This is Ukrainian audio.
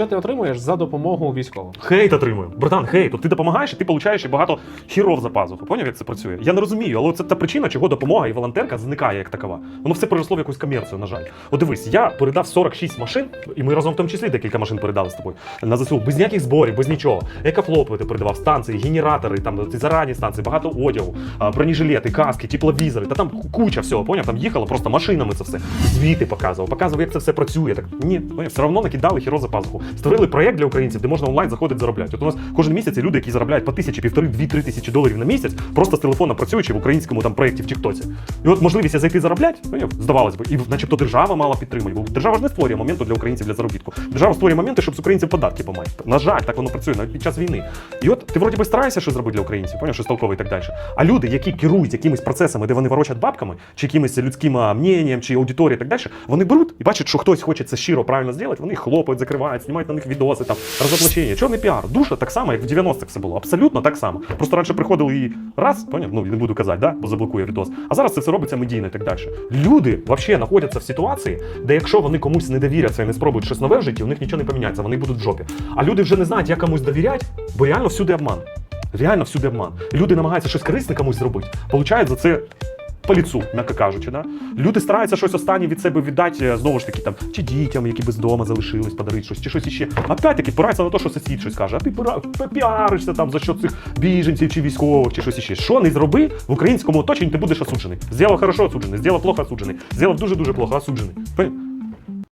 що ти отримуєш за допомогу військовим? Хейт отримую. Братан, хейт. От ти допомагаєш, і ти получаєш і багато хіров за пазуху. Поняв, як це працює? Я не розумію, але це та причина, чого допомога і волонтерка зникає як такова. Воно все переросло в якусь комерцію, на жаль. От дивись, я передав 46 машин, і ми разом в тому числі декілька машин передали з тобою на ЗСУ, без ніяких зборів, без нічого. Екофлопи ти передавав, станції, генератори, там зарані станції, багато одягу, бронежилети, каски, тепловізори, та там куча всього, поняв? Там їхало просто машинами це все. Звіти показував, показував, як це все працює. Так ні, все одно накидали хіро за пазуху. Створили проєкт для українців, де можна онлайн заходити заробляти. От у нас кожен місяць люди, які заробляють по тисячі, півтори, дві, три тисячі доларів на місяць, просто з телефона працюючи в українському там проєкті в Тіктоці. І от можливість зайти заробляти, поняв? здавалось би, і начебто держава мала підтримати. Бо держава ж не створює моменту для українців для заробітку. Держава створює моменти, щоб з українців податки помати. На жаль, так воно працює навіть під час війни. І от ти вроді би стараєшся щось зробити для українців, поняв, що толково і так далі. А люди, які керують якимись процесами, де вони ворочать бабками, чи якимось людським мненням, чи аудиторією і так далі, вони беруть і бачать, що хтось хоче це щиро правильно зробити, вони хлопають, закривають, знімають на них відоси, там розоблачення. Чорний піар. Душа так само, як в 90-х все було. Абсолютно так само. Просто раніше приходили і раз, поняв, ну не буду казати, да, бо заблокує відос. А зараз це все робиться медійно і так далі. Люди взагалі знаходяться в ситуації, де якщо вони комусь не довіряться і не спробують щось нове в житті, у них нічого не поміняється, вони будуть в жопі. А люди вже не знають, як комусь довіряти, бо реально всюди обман. Реально всюди обман. Люди намагаються щось корисне комусь зробити, получають за це. По ліцу, м'яко кажучи, да? люди стараються щось останнє від себе віддати, е, знову ж таки, там, чи дітям, які без дома залишились, подарити щось, чи щось іще. Опять-таки, пирається на те, що сусід щось каже, а ти піаришся там за що цих біженців чи військових, чи щось іще. Що не зроби в українському оточенні, ти будеш осуджений. Зробив хорошо осуджений, зробив плохо осуджений, зробив дуже-дуже плохо осуджений.